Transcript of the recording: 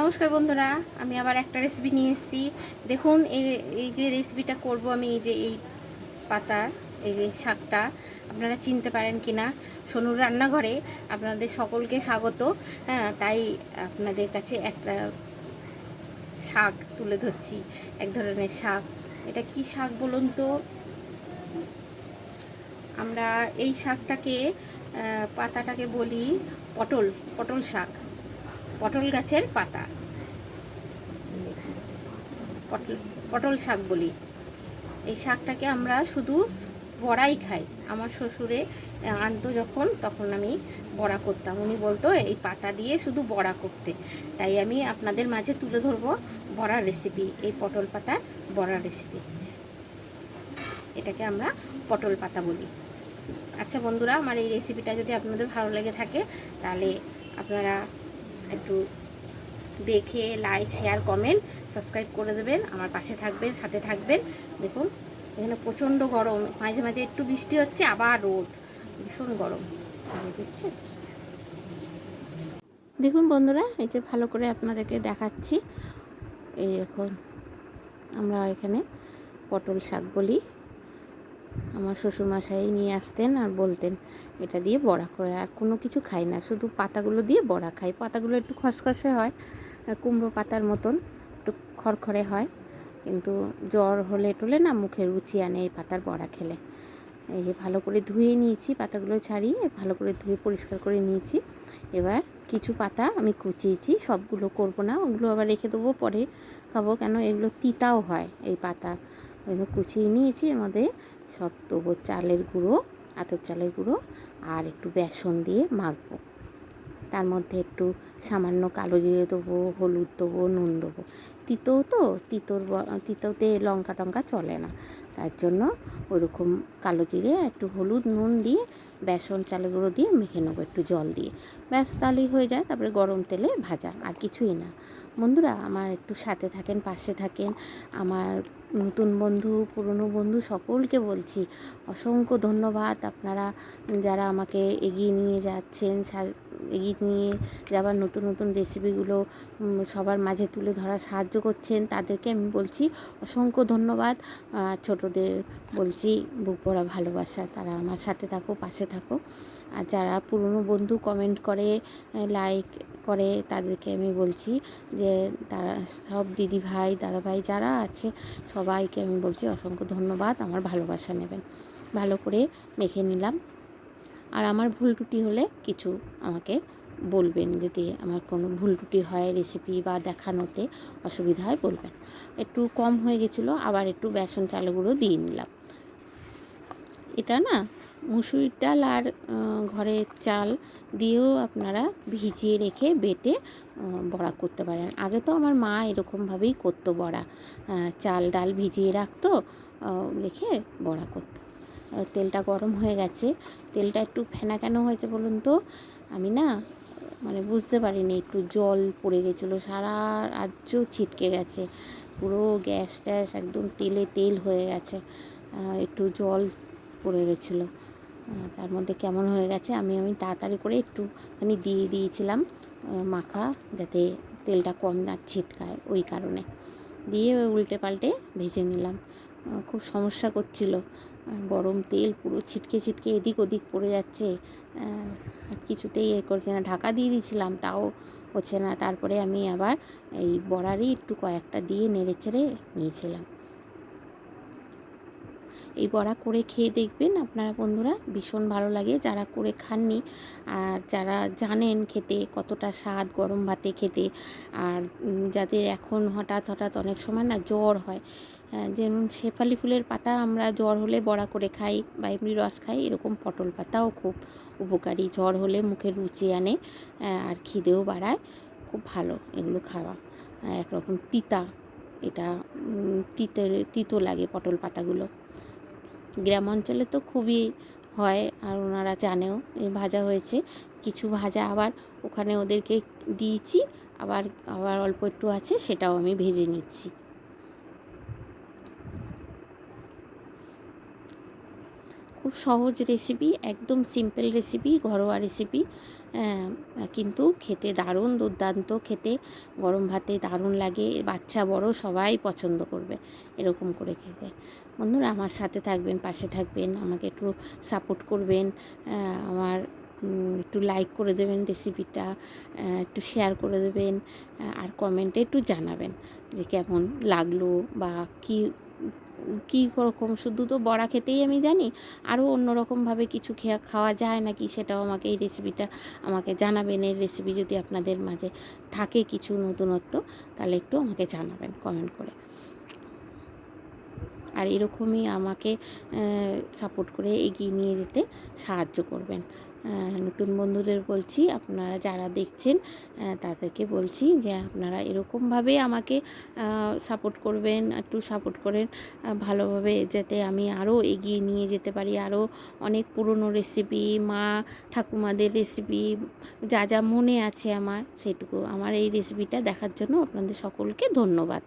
নমস্কার বন্ধুরা, আমি আবার একটা রেসিপি নিয়ে এসেছি। দেখুন, এই এই যে রেসিপিটা করব আমি, এই যে এই পাতা, এই যে শাকটা, আপনারা চিনতে পারেন কি না সোনুর রান্নাঘরে আপনাদের সকলকে স্বাগত। হ্যাঁ তাই আপনাদের কাছে একটা শাক তুলে ধরছি, এক ধরনের শাক। এটা কি শাক বলুন তো? আমরা এই শাকটাকে পাতাটাকে বলি পটল পটল শাক। পটল গাছের পাতা। পটল পটল শাক বলি। এই শাকটাকে আমরা শুধু বড়াই খাই। আমার শ্বশুরে আনতো যখন, তখন আমি বড়া করতাম। উনি বলতো, এই পাতা দিয়ে শুধু বড়া করতে। তাই আমি আপনাদের মাঝে তুলে ধরবো বড়ার রেসিপি এই পটল পাতার বড়ার রেসিপি এটাকে আমরা পটল পাতা বলি। আচ্ছা বন্ধুরা, আমার এই রেসিপিটা যদি আপনাদের ভালো লেগে থাকে, তাহলে আপনারা একটু দেখে লাইক শেয়ার কমেন্ট সাবস্ক্রাইব করে দেবেন। আমার পাশে থাকবেন, সাথে থাকবেন। দেখুন, এখানে প্রচণ্ড গরম। মাঝে মাঝে একটু বৃষ্টি হচ্ছে, আবার রোদ। ভীষণ গরম। দেখছেন? দেখুন বন্ধুরা, এই যে ভালো করে আপনাদেরকে দেখাচ্ছি। এই এখন আমরা এখানে পটল শাক বলি। আমার শ্বশুরমশাই নিয়ে আসতেন আর বলতেন, এটা দিয়ে বড়া করে, আর কোনো কিছু খাই না, শুধু পাতাগুলো দিয়ে বড়া খাই। পাতাগুলো একটু খসখসে হয় কুমড়ো পাতার মতন, একটু খড়খড়ে হয়, কিন্তু জ্বর হলে টলে না মুখে রুচি আনে এই পাতার বড়া খেলে। এই যে ভালো করে ধুয়ে নিয়েছি পাতাগুলো ছাড়িয়ে, ভালো করে ধুয়ে পরিষ্কার করে নিয়েছি। এবার কিছু পাতা আমি কুচিয়েছি, সবগুলো করব না, ওগুলো আবার রেখে দেবো পরে খাব, কেন এগুলো তিতাও হয় এই পাতা। ওইগুলো কুচিয়ে নিয়েছি মধ্যে সব দেবো চালের গুঁড়ো, আতপ চালের গুঁড়ো আর একটু বেসন দিয়ে মাখবো। তার মধ্যে একটু সামান্য কালো জিরে দেবো, হলুদ দেবো, নুন দেবো। তিতো তো, তিতোর তিতোতে লঙ্কা টঙ্কা চলে না। তার জন্য ওরকম কালো জিরে, একটু হলুদ, নুন দিয়ে বেসন, চালের গুঁড়ো দিয়ে মেখে নেব একটু জল দিয়ে। ব্যাস, তাহলেই হয়ে যায়। তারপরে গরম তেলে ভাজা, আর কিছুই না। বন্ধুরা, আমার একটু সাথে থাকেন, পাশে থাকেন। আমার নতুন বন্ধু, পুরনো বন্ধু সকলকে বলছি, অসংখ্য ধন্যবাদ। আপনারা যারা আমাকে এগিয়ে নিয়ে যাচ্ছেন এগিয়ে নিয়ে যাবার নতুন নতুন রেসিপিগুলো সবার মাঝে তুলে ধরার সাহায্য করছেন, তাদেরকে আমি বলছি অসংখ্য ধন্যবাদ। ছোটদের বলছি, বুক ভরা ভালোবাসা। তারা আমার সাথে থাকো, পাশে থাকো। আর যারা পুরনো বন্ধু কমেন্ট করে লাইক করে তাদেরকে আমি বলছি যে, তারা সব দিদি ভাই দাদা ভাই যারা আছে, সবাইকে আমি বলছি অসংখ্য ধন্যবাদ, আমার ভালোবাসা নেবেন। ভালো করে মেখে নিলাম। আর আমার ভুল ত্রুটি হলে কিছু আমাকে বলবেন যদি আমার কোনো ভুল ত্রুটি হয় রেসিপি বা দেখানোতে অসুবিধা হয় বলবেন। একটু কম হয়ে গেছিল, আবার একটু বেসন চাল গুঁড়ো দিয়ে নিলাম। এটা না মুসুরির ডাল আর ঘরের চাল দিয়েও আপনারা ভিজিয়ে রেখে বেটে বড়া করতে পারেন। আগে তো আমার মা এরকমভাবেই করতো বড়া। চাল, ডাল ভিজিয়ে রাখতো রেখে বড়া করতো। তেলটা গরম হয়ে গেছে। তেলটা একটু ফেনা কেন হয়েছে বলুন তো। আমি না মানে বুঝতে পারিনি, একটু জল পড়ে গেছিল। সারা রাজ্য ছিটকে গেছে। পুরো গ্যাস ট্যাস একদম তেলে তেল হয়ে গেছে। একটু জল পড়ে গেছিল। তার মধ্যে কেমন হয়ে গেছে, আমি আমি তাড়াতাড়ি করে একটুখানি দিয়ে দিয়েছিলাম মাখা, যাতে তেলটা কম না ছিটকায় ওই কারণে। দিয়ে উল্টে পাল্টে ভেজে নিলাম। খুব সমস্যা করছিল। গরম তেল পুরো ছিটকে ছিটকে এদিক ওদিক পড়ে যাচ্ছে। কিছুতেই এ করছে না। ঢাকা দিয়ে দিয়েছিলাম, তাও হচ্ছে না। তারপরে আমি আবার এই বড়ারই একটু কয়েকটা দিয়ে নেড়ে চেড়ে নিয়েছিলাম। এই বড়া করে খেয়ে দেখবেন। আপনারা বন্ধুরা ভীষণ ভালো লাগে যারা করে খাননি। আর যারা জানেন খেতে কতটা স্বাদ গরম ভাতে খেতে। আর যাদের এখন হঠাৎ হঠাৎ অনেক সময় না জ্বর হয়। যেমন শেফালি ফুলের পাতা আমরা জ্বর হলে বড়া করে খাই বা এমনি রস খাই এরকম পটল পাতাও খুব উপকারী। জ্বর হলে মুখে রুচি আনে আর খিদেও বাড়ায়। খুব ভালো এগুলো খাওয়া। একরকম তিতা এটা উম, তিতে তিতো লাগে পটল পাতাগুলো। গ্রাম অঞ্চলে তো খুবই হয় আর ওনারা জানেও ভাজা হয়েছে। কিছু ভাজা আবার ওখানে ওদেরকে দিয়েছি, আবার আবার অল্প একটু আছে, সেটাও আমি ভেজে নিচ্ছি। খুব সহজ রেসিপি একদম সিম্পল রেসিপি ঘরোয়া রেসিপি কিন্তু খেতে দারুণ দুর্দান্ত, খেতে গরম ভাতে দারুণ লাগে, বাচ্চা বড় সবাই পছন্দ করবে এরকম করে খেতে। বন্ধুরা, আমার সাথে থাকবেন, পাশে থাকবেন, আমাকে একটু সাপোর্ট করবেন আমার একটু লাইক করে দেবেন রেসিপিটা একটু শেয়ার করে দেবেন আর কমেন্টে একটু জানাবেন যে কেমন লাগল বা কী কী রকম? শুধু তো বড়া খেতেই আমি জানি, আরও অন্যরকমভাবে কিছু খেয়া খাওয়া যায় নাকি সেটাও আমাকে এই রেসিপিটা আমাকে জানাবেন। এই রেসিপি যদি আপনাদের মাঝে থাকে কিছু নতুনত্ব, তাহলে একটু আমাকে জানাবেন কমেন্ট করে। আর এরকমই আমাকে সাপোর্ট করে এগিয়ে নিয়ে যেতে সাহায্য করবেন। নতুন বন্ধুদের বলছি, আপনারা যারা দেখছেন তাদেরকে বলছি যে আপনারা এরকমভাবে আমাকে সাপোর্ট করবেন, একটু সাপোর্ট করেন ভালোভাবে যাতে আমি আরও এগিয়ে নিয়ে যেতে পারি, আরও অনেক পুরনো রেসিপি মা ঠাকুমাদের রেসিপি যা যা মনে আছে আমার, সেটুকু আমার এই রেসিপিটা দেখার জন্য আপনাদের সকলকে ধন্যবাদ।